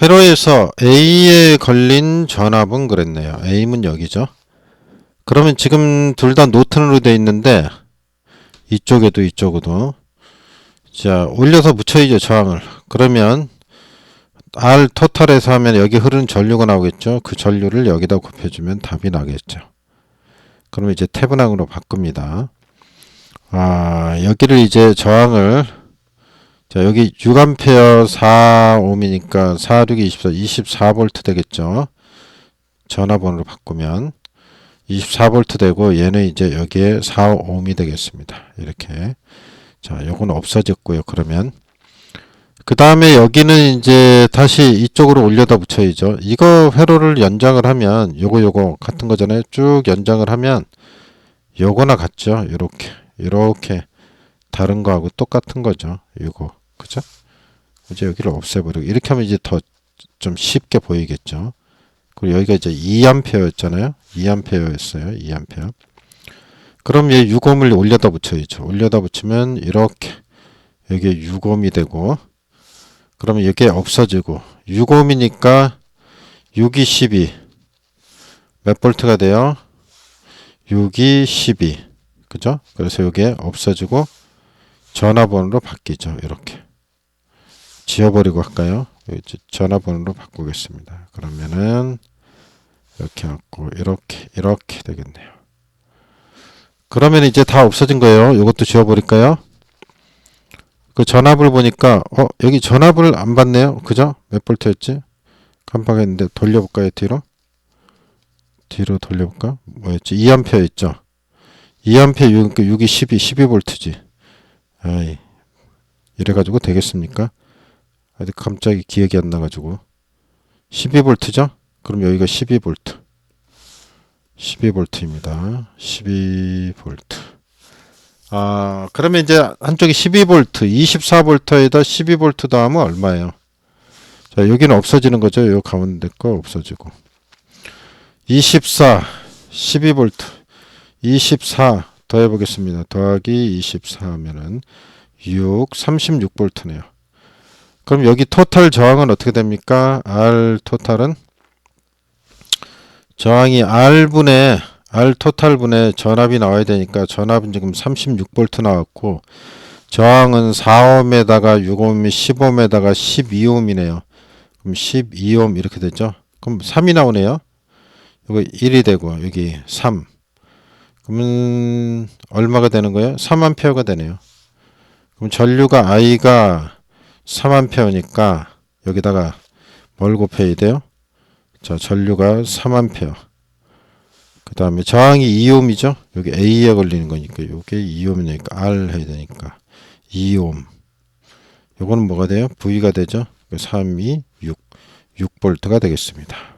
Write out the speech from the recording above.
회로에서 A에 걸린 전압은 그랬네요. A는 여기죠. 그러면 지금 둘 다 노튼으로 돼 있는데 이쪽에도 이쪽에도 자 올려서 붙여야죠 저항을. 그러면 R 토탈에서 하면 여기 흐르는 전류가 나오겠죠. 그 전류를 여기다 곱해주면 답이 나겠죠. 그러면 이제 태분항으로 바꿉니다. 아 여기를 이제 저항을 자 여기 6A 4ohm이니까 4, 6, 24, 24V 되겠죠. 전화번호로 바꾸면 24V 되고 얘는 이제 여기에 4ohm이 되겠습니다. 이렇게 자 요건 없어졌고요. 그러면 그 다음에 여기는 이제 다시 이쪽으로 올려다 붙여야죠. 이거 회로를 연장을 하면 요거 요거 같은 거잖아요. 쭉 연장을 하면 요거나 같죠. 요렇게 요렇게 다른 거하고 똑같은 거죠. 이거 그죠? 이제 여기를 없애버리고 이렇게 하면 이제 더 좀 쉽게 보이겠죠. 그리고 여기가 이제 2A였잖아요. 2A였어요. 2A. 그럼 얘 6ohm을 올려다 붙여야죠. 올려다 붙이면 이렇게 여기에 6ohm이 되고 그러면 이게 없어지고 6ohm이니까 6이 12. 몇 볼트가 돼요? 6이 12. 그죠? 그래서 이게 없어지고 전화번호로 바뀌죠. 이렇게. 지워버리고 할까요? 이제 전화번호로 바꾸겠습니다. 그러면은 이렇게 갖고 이렇게 이렇게 되겠네요. 그러면 이제 다 없어진 거예요. 이것도 지워버릴까요? 그 전압을 보니까 어 여기 전압을 안 받네요. 그죠? 몇 볼트였지? 깜빡했는데 돌려볼까요? 뒤로? 뒤로 돌려볼까? 뭐였지? 2A였죠? 2A 6, 6이 12, 12볼트지. 아이, 이래가지고 되겠습니까? 아직 갑자기 기억이 안 나가지고. 12볼트죠? 그럼 여기가 12볼트. 12볼트입니다. 12볼트. 아, 그러면 이제 한쪽이 12볼트, 24볼트에다 12볼트 더하면 얼마예요? 자, 여기는 없어지는 거죠. 요 가운데 거 없어지고. 24, 12볼트. 24 더해 보겠습니다. 더하기 24 하면은 6, 36볼트네요. 그럼 여기 토탈 저항은 어떻게 됩니까? R 토탈은 저항이 R분의 R 토탈분의 전압이 나와야 되니까 전압은 지금 36볼트 나왔고 저항은 4ohm에다가 6ohm, 10ohm에다가 12ohm이네요. 그럼 12ohm 이렇게 되죠. 그럼 3이 나오네요. 이거 1이 되고 여기 3 그러면 얼마가 되는 거예요? 3암페어가 되네요. 그럼 전류가 I가 3암페어니까 여기다가 뭘 곱해야 돼요? 자, 전류가 3암페어. 그 다음에 저항이 2ohm이죠? 여기 A에 걸리는 거니까 이게 2ohm이니까 R 해야 되니까 2ohm. 요거는 뭐가 돼요? V가 되죠? 3, 2, 6. 6볼트가 되겠습니다.